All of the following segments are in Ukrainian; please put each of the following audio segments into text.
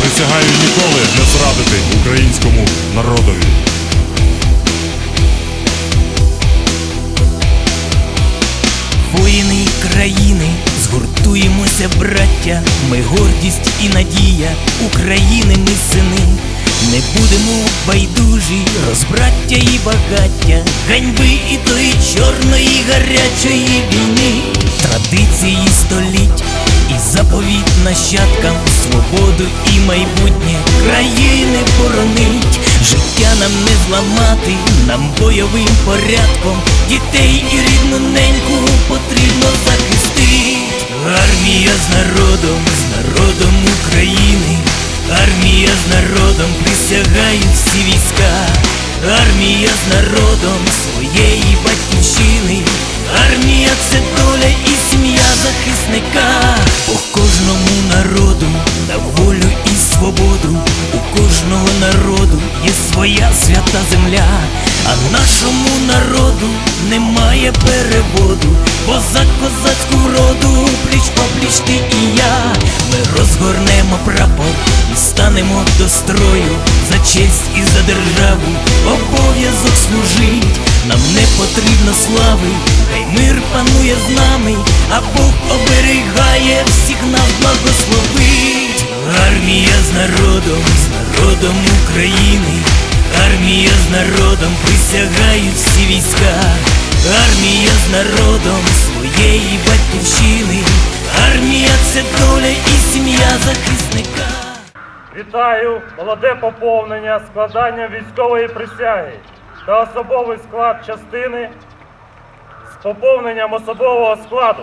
Присягаю ніколи не зрадити українському народові. Воїни країни, згуртуємося, браття, ми гордість і надія. України, ми сини, не будемо байдужі, розбраття і багаття, ганьби і тої чорної гарячої війни, традиції століть і заповіт нащадкам, свободу і майбутнє країни боронить. Життя нам не зламати, нам бойовим порядком дітей і рідну неньку кожного народу є своя свята земля, а нашому народу немає переводу, бо за козацьку роду пліч попліч ти і я. Ми розгорнемо прапор і станемо до строю за честь і за державу. Обов'язок служить, нам не потрібно слави, хай мир панує з нами, а Бог оберігає всіх нас благословить. Армія з народом, з народом України, армія з народом присягають всі війська, армія з народом своєї батьківщини, армія це доля і сім'я захисника. Вітаю! Молоде поповнення складання військової присяги та особовий склад частини з поповненням особового складу.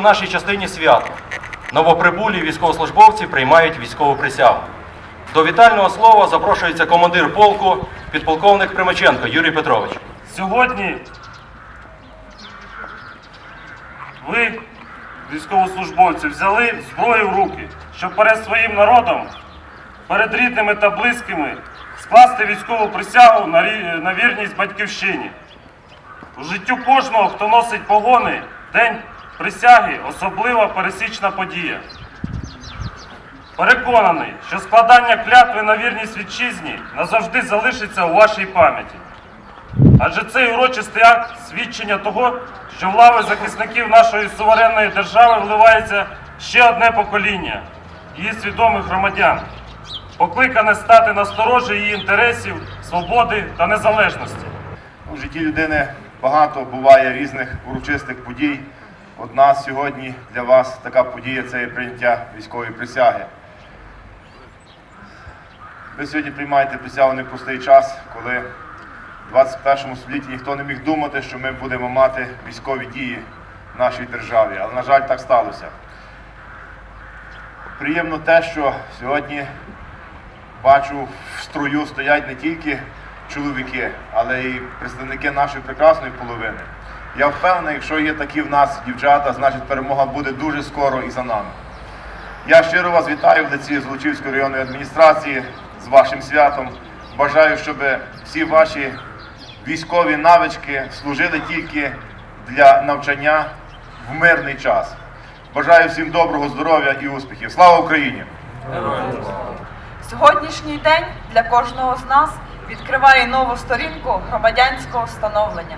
в нашій частині свято. Новоприбулі військовослужбовці приймають військову присягу. До вітального слова запрошується командир полку, підполковник Примаченко Юрій Петрович. Сьогодні ви, військовослужбовці, взяли зброю в руки, щоб перед своїм народом, перед рідними та близькими скласти військову присягу на вірність батьківщині. У життю кожного, хто носить погони, день присяги особлива пересічна подія. Переконаний, що складання клятви на вірність вітчизні назавжди залишиться у вашій пам'яті. Адже цей урочистий акт свідчення того, що в лави захисників нашої суверенної держави вливається ще одне покоління її свідомих громадян, покликане стати на сторожі її інтересів, свободи та незалежності. У житті людини багато буває різних урочистих подій. Одна з сьогодні для вас така подія це є прийняття військової присяги. Ви сьогодні приймаєте присягу непростий час, коли в 21 столітті ніхто не міг думати, що ми будемо мати військові дії в нашій державі. Але, на жаль, так сталося. Приємно те, що сьогодні бачу в строю стоять не тільки чоловіки, але й представники нашої прекрасної половини. Я впевнений, якщо є такі в нас дівчата, значить перемога буде дуже скоро і за нами. Я щиро вас вітаю в лиці Золочівської районної адміністрації з вашим святом. Бажаю, щоб всі ваші військові навички служили тільки для навчання в мирний час. Бажаю всім доброго здоров'я і успіхів. Слава Україні! Сьогоднішній день для кожного з нас відкриває нову сторінку громадянського становлення.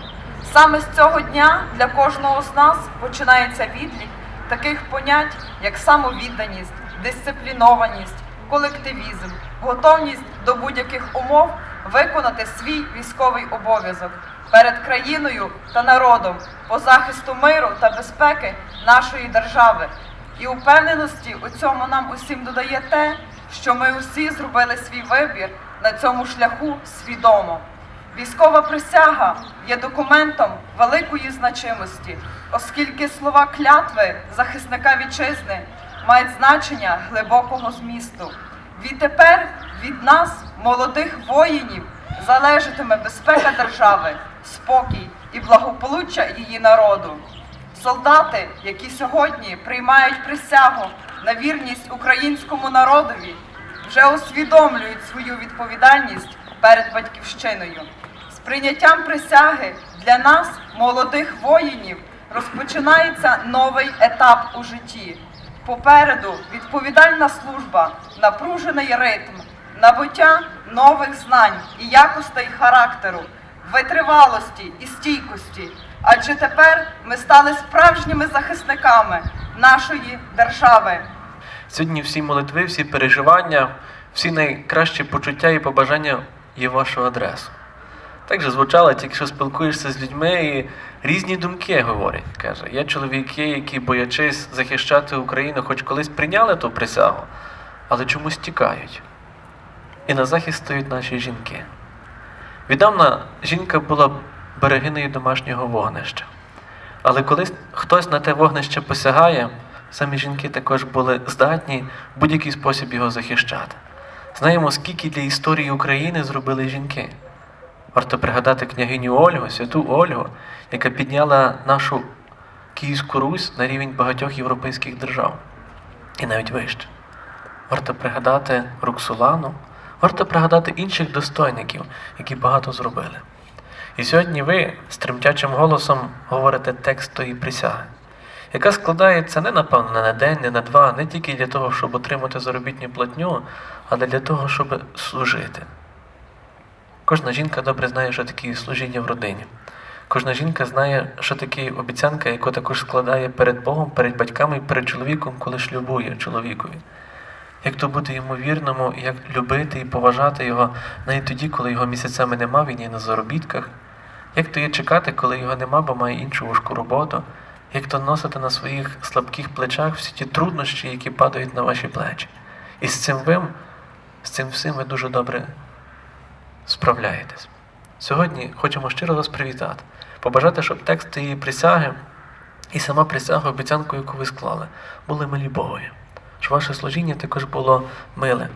Саме з цього дня для кожного з нас починається відлік таких понять, як самовідданість, дисциплінованість, колективізм, готовність до будь-яких умов виконати свій військовий обов'язок перед країною та народом по захисту миру та безпеки нашої держави. І упевненості у цьому нам усім додає те, що ми усі зробили свій вибір на цьому шляху свідомо. Військова присяга є документом великої значимості, оскільки слова клятви захисника вітчизни мають значення глибокого змісту. Відтепер від нас, молодих воїнів, залежатиме безпека держави, спокій і благополуччя її народу. Солдати, які сьогодні приймають присягу на вірність українському народові, вже усвідомлюють свою відповідальність перед батьківщиною. З прийняттям присяги для нас, молодих воїнів, розпочинається новий етап у житті. Попереду відповідальна служба, напружений ритм, набуття нових знань і якостей характеру, витривалості і стійкості. Адже тепер ми стали справжніми захисниками нашої держави. Сьогодні всі молитви, всі переживання, всі найкращі почуття і побажання є вашу адресу. Так же звучало, тільки що спілкуєшся з людьми і різні думки говорять. Каже, є чоловіки, які, боячись захищати Україну, хоч колись прийняли ту присягу, але чомусь тікають. І на захист стоять наші жінки. Віддавна жінка була берегинею домашнього вогнища. Але коли хтось на те вогнище посягає, самі жінки також були здатні в будь-який спосіб його захищати. Знаємо, скільки для історії України зробили жінки. Варто пригадати княгиню Ольгу, святу Ольгу, яка підняла нашу Київську Русь на рівень багатьох європейських держав і навіть вище. Варто пригадати Роксолану, варто пригадати інших достойників, які багато зробили. І сьогодні ви з тремтячим голосом говорите текст тої присяги, яка складається не напевно не на день, не на два, не тільки для того, щоб отримати заробітну платню, але для того, щоб служити. Кожна жінка добре знає, що таке служіння в родині. Кожна жінка знає, що таке обіцянка, яку також складає перед Богом, перед батьками перед чоловіком, коли шлюбує чоловікові. Як то бути йому вірному, як любити і поважати його навіть тоді, коли його місяцями нема, він є на заробітках, як то є чекати, коли його нема, бо має іншу важку роботу, як то носити на своїх слабких плечах всі ті труднощі, які падають на ваші плечі. І з цим ви, з цим всім ви дуже добре справляєтесь. Сьогодні хочемо щиро вас привітати, побажати, щоб текст її присяги і сама присяга, обіцянку, яку ви склали, були милі Богові. Щоб ваше служіння також було миле.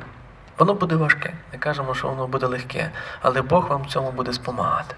Воно буде важке, не кажемо, що воно буде легке, але Бог вам в цьому буде спомагати.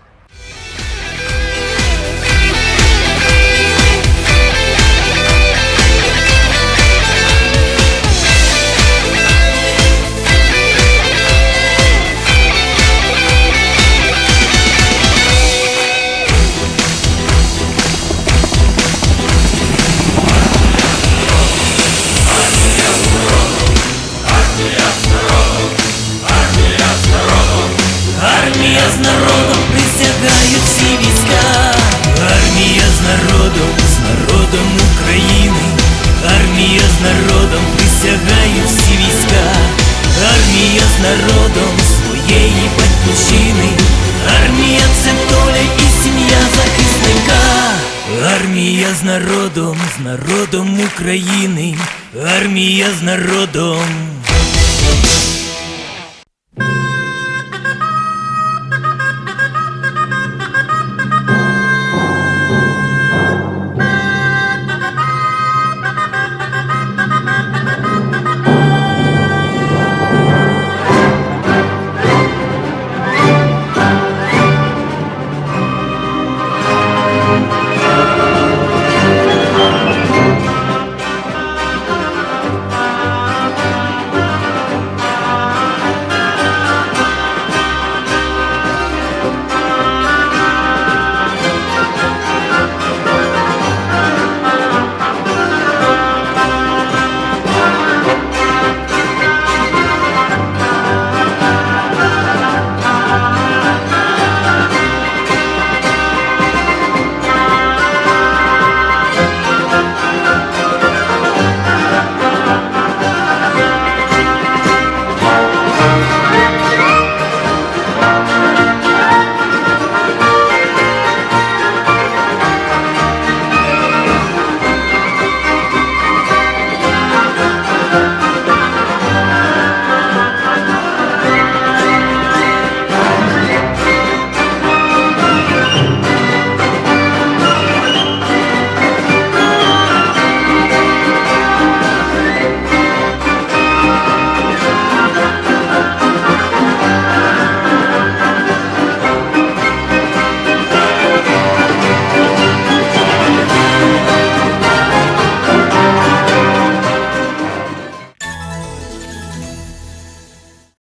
Армія з народом, з народом України. Армія з народом.